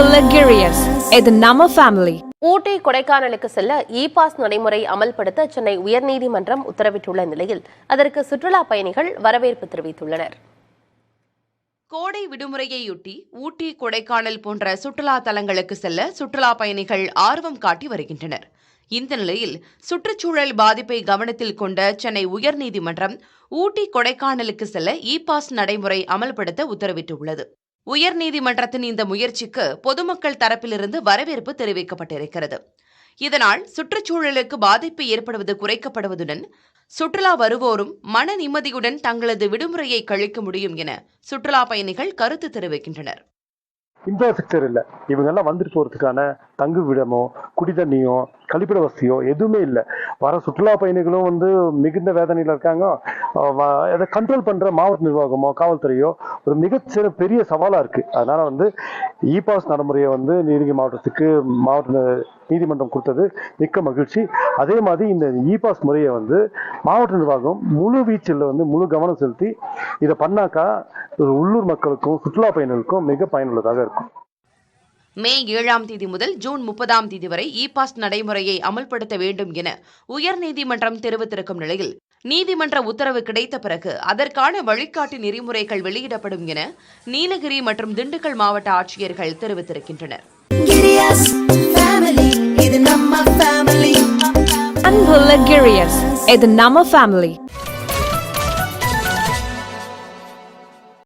Hilarious. இது நம்ம family ஊட்டி கொடைக்கானலுக்கு செல்ல இ பாஸ் நடைமுறை அமல்படுத்த சென்னை உயர்நீதிமன்றம் உத்தரவிட்டுள்ள நிலையில் அதற்கு சுற்றுலா பயணிகள் வரவேற்பு தெரிவித்துள்ளனர். கோடை விடுமுறையையொட்டி ஊட்டி கொடைக்கானல் போன்ற சுற்றுலா தலங்களுக்கு செல்ல சுற்றுலா பயணிகள் ஆர்வம் காட்டி வருகின்றனர். இந்த நிலையில் சுற்றுச்சூழல் பாதிப்பை கவனத்தில் கொண்ட சென்னை உயர்நீதிமன்றம் ஊட்டி கொடைக்கானலுக்கு செல்ல இ பாஸ் நடைமுறை அமல்படுத்த உத்தரவிட்டுள்ளது. உயர்நீதிமன்றத்தின் இந்த முயற்சிக்கு பொதுமக்கள் தரப்பிலிருந்து வரவேற்பு தெரிவிக்கப்பட்டிருக்கிறது. இதனால் சுற்றுச்சூழலுக்கு பாதிப்பு ஏற்படுவது குறைக்கப்படுவதுடன் சுற்றுலா வருவோரும் மன நிம்மதியுடன் தங்களது விடுமுறையை கழிக்க முடியும் என சுற்றுலா பயணிகள் கருத்து தெரிவிக்கின்றனர். இன்ஃப்ராஸ்ட்ரக்சர் இல்லை. இவங்கெல்லாம் வந்துட்டு போகிறதுக்கான தங்கு விடமோ குடிதண்ணியோ கழிப்பிட வசதியோ எதுவுமே இல்லை. வர சுற்றுலா பயணிகளும் வந்து மிகுந்த வேதனையில் இருக்காங்க. அதை கண்ட்ரோல் பண்ணுற மாவட்ட நிர்வாகமோ காவல்துறையோ ஒரு மிகச்சிற பெரிய சவாலாக இருக்குது அதனால் வந்து இ பாஸ் நடைமுறையை வந்து நீலகிரி மாவட்டத்துக்கு மாவட்ட நீதிமன்றம் கொடுத்தது மிக்க மகிழ்ச்சி. அதே மாதிரி இந்த இ பாஸ் முறையை வந்து மாவட்ட நிர்வாகம் முழு வீச்சில் வந்து முழு கவனம் செலுத்தி இதை பண்ணாக்கா ஒரு உள்ளூர் மக்களுக்கும் சுற்றுலா பயணிகளுக்கும் மிக பயனுள்ளதாக இருக்கும். மே ஏழாம் தேதி முதல் ஜூன் முப்பதாம் தேதி வரை இ பாஸ் நடைமுறையை அமல்படுத்த வேண்டும் என உயர்நீதிமன்றம் தெரிவித்திருக்கும் நிலையில் நீதிமன்ற உத்தரவு கிடைத்த பிறகு அதற்கான வழிகாட்டு நெறிமுறைகள் வெளியிடப்படும் என நீலகிரி மற்றும் திண்டுக்கல் மாவட்ட ஆட்சியர்கள் தெரிவித்திருக்கின்றனர். இது நம்ம ஃபேமிலி